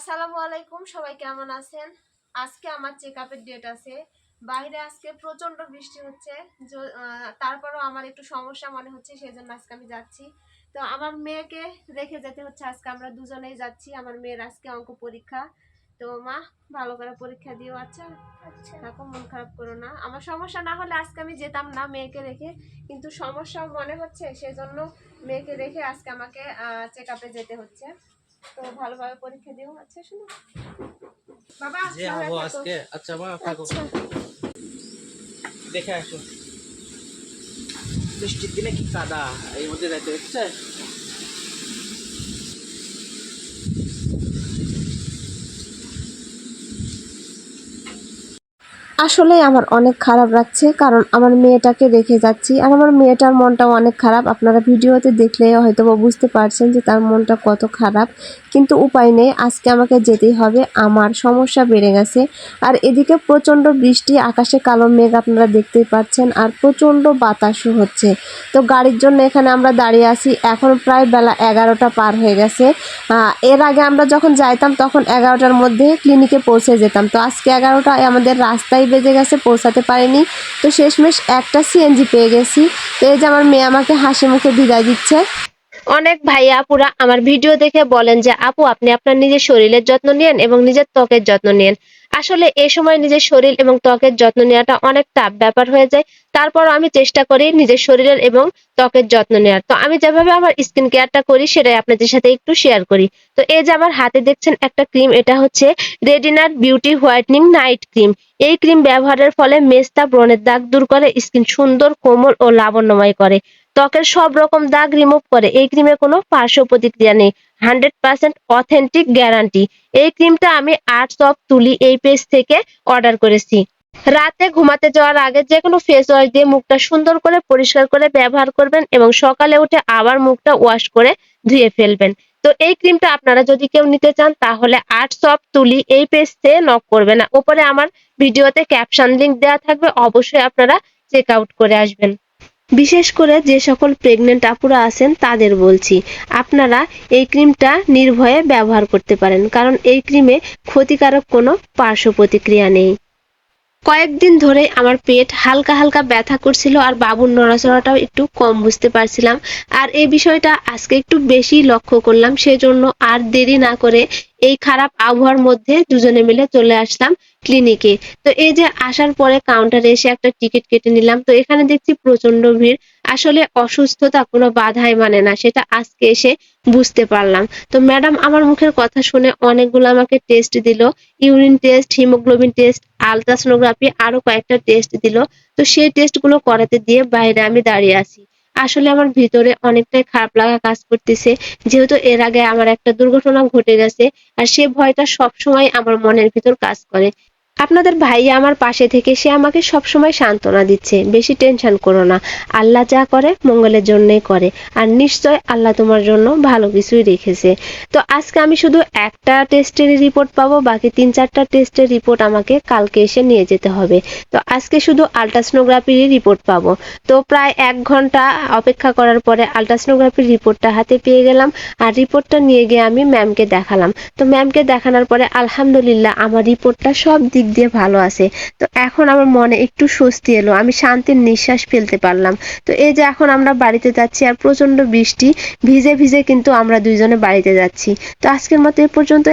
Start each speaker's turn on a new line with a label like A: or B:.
A: আসসালামু আলাইকুম সবাই কেমন আছেন? আজকে আমার চেক আপের ডেট আছে। বাইরে আজকে প্রচণ্ড বৃষ্টি হচ্ছে তারপরও আমার একটু সমস্যা মনে হচ্ছে সেই জন্য আজকে আমি যাচ্ছি। তো আমার মেয়েকে রেখে যেতে হচ্ছে আজকে আমরা দুজনেই যাচ্ছি আমার মেয়ের আজকে অঙ্ক পরীক্ষা। তো মা ভালো করে পরীক্ষা দিও আচ্ছা?
B: আচ্ছা।
A: থাকো মন খারাপ করো না। আমার সমস্যা না হলে আজকে আমি যেতাম না মেয়েকে রেখে কিন্তু সমস্যা মনে হচ্ছে সেজন্য মেয়েকে রেখে আজকে আমাকে চেক আপে যেতে হচ্ছে। তো ভালোভাবে পরীক্ষা দিও আচ্ছা শোনো বাবা
C: যে
A: ভালো
C: আজকে আচ্ছা মা থাকো। দেখে আসো। বৃষ্টির দিনে কি কাদা? এই মধ্যে যাইতে হচ্ছে?
A: আসলে আমার অনেক খারাপ লাগছে, কারণ আমার মেয়েটাকে রেখে যাচ্ছি। আর আমার মেয়েটার মনটাও অনেক খারাপ। আপনারা ভিডিওতে দেখলে হয়তো বুঝতে পারছেন যে তার মনটা কত খারাপ। কিন্তু উপায় নেই, আজকে আমাকে যেতেই হবে। আমার সমস্যা বেড়ে গেছে। আর এদিকে প্রচণ্ড বৃষ্টি, আকাশে কালো মেঘ আপনারা দেখতেই পাচ্ছেন, আর প্রচণ্ড বাতাসও হচ্ছে। তো গাড়ির জন্য এখানে আমরা দাঁড়িয়ে আছি। এখন প্রায় বেলা এগারোটা পার হয়ে গেছে। এর আগে আমরা যখন যাইতাম, তখন এগারোটার মধ্যে ক্লিনিকে পৌঁছে যেতাম। তো আজকে এগারোটায় আমাদের রাস্তায় বেজে গেছে, পৌঁছাতে পারেনি। তো শেষমেশ একটা সিএনজি পেয়ে গেছি। তো এই যে আমার মেয়ে আমাকে হাসি মুখে বিদায় দিচ্ছে।
B: অনেক ভাইয়া আপুরা আমার ভিডিও দেখে বলেন যে, আপু, আপনি আপনার নিজের শরীরের যত্ন নেন এবং নিজের ত্বকের যত্ন নেন আসলে এই সময় নিজের শরীর এবং ত্বকের যত্ন নেওয়াটা অনেক টাফ ব্যাপার হয়ে যায়। তারপর আমি চেষ্টা করি নিজের শরীরের এবং ত্বকের যত্ন নেওয়ার। তো আমি যেভাবে আমার স্কিন কেয়ারটা করি সেটাই আপনাদের সাথে একটু শেয়ার করি। তো এই যে আমার হাতে দেখছেন একটা ক্রিম, এটা হচ্ছে রেডিনার বিউটি হোয়াইটনিং নাইট ক্রিম এই ক্রিম ব্যবহারের ফলে মেস্তা, ব্রণের দাগ দূর করে, স্কিন সুন্দর, কোমল ও লাবণ্যময় করে। ত্বকের সব রকম দাগ রিমুভ করে এই ক্রিমে কোনো পার্শ্ব প্রতিক্রিয়া নেই। হান্ড্রেড পার্সেন্ট অথেন্টিক গ্যারান্টি এই ক্রিমটা আমি আর্টস অফ তুলি এই পেজ থেকে অর্ডার করেছি। রাতে ঘুমাতে যাওয়ার আগে যে কোনো ফেস ওয়াশ দিয়ে মুখটা সুন্দর করে পরিষ্কার করে ব্যবহার করবেন এবং সকালে উঠে আবার মুখটা ওয়াশ করে ধুয়ে ফেলবেন। তো এই ক্রিমটা আপনারা যদি কেউ নিতে চান, তাহলে আর্টস অফ তুলি এই পেজে নক করবে না। ওপরে আমার ভিডিওতে ক্যাপশন লিংক দেওয়া থাকবে, অবশ্যই আপনারা চেক আউট করে আসবেন। বিশেষ করে যে সকল প্রেগনেন্ট আপুরা আছেন, তাদের বলছি, আপনারা এই ক্রিমটা নির্ভয়ে ব্যবহার করতে পারেন, কারণ এই ক্রিমে ক্ষতিকারক কোনো পার্শ্ব প্রতিক্রিয়া নেই। কয়েকদিন ধরে আমার পেট হালকা হালকা ব্যথা করছিল আর বাবুর নড়াচড়াটাও একটু কম বুঝতে পারছিলাম। আর এই বিষয়টা আজকে একটু বেশি লক্ষ্য করলাম, সেজন্য আর দেরি না করে এই খারাপ আবহাওয়ার মধ্যে দুজনে মিলে চলে আসলাম ক্লিনিকে। তো এই যে আসার পরে কাউন্টারে এসে একটা টিকিট কেটে নিলাম। তো এখানে দেখছি প্রচণ্ড ভিড়। আসলে অসুস্থতা কোনো বাধাই মানে না, সেটা আজকে এসে বুঝতে পারলাম। তো ম্যাডাম, আমার মুখের কথা শুনে অনেকগুলো আমাকে টেস্ট দিল urine test haemoglobin test ultrasonography আরও কয়েকটা টেস্ট দিল। তো সেই টেস্টগুলো করাতে দিয়ে বাইরে আমি দাঁড়িয়ে আছি। আসলে আমার ভিতরে অনেকটাই খারাপ লাগা কাজ করতেছে, যেহেতু এর আগে আমার একটা দুর্ঘটনা ঘটে গেছে, আর সে ভয়টা সবসময় আমার মনের ভিতর কাজ করে। আপনাদের ভাই আমার পাশে থেকে সে আমাকে সবসময় সান্ত্বনা দিচ্ছে, বেশি টেনশন করো না। আল্লাহ যা করে, মঙ্গলের জন্যই করে। আর নিশ্চয় আল্লাহ তোমার জন্য ভালো কিছুই রেখেছে। তো আজকে আমি শুধু একটা টেস্টের রিপোর্ট পাবো, বাকি তিন চারটা টেস্টের রিপোর্ট আমাকে কালকে এসে নিয়ে যেতে হবে। তো আজকে শুধু আলট্রাসোনোগ্রাফির রিপোর্ট পাবো। তো প্রায় এক ঘণ্টা অপেক্ষা করার পরে আলট্রাসোনোগ্রাফির রিপোর্টটা হাতে পেয়ে গেলাম। আর রিপোর্টটা নিয়ে গিয়ে আমি ম্যামকে দেখালাম। তো ম্যামকে দেখানোর পরে আলহামদুলিল্লাহ আমার রিপোর্টটা সব দিক দিয়ে ভালো আছে। তো এখন আমার মনে একটু স্বস্তি এলো, আমি শান্তির নিঃশ্বাস ফেলতে পারলাম। তো এই যে এখন আমরা বাড়িতে যাচ্ছি আর প্রচণ্ড বৃষ্টি, ভিজে ভিজে কিন্তু আমরা দুইজনে বাড়িতে যাচ্ছি। তো আজকের মতো এ পর্যন্ত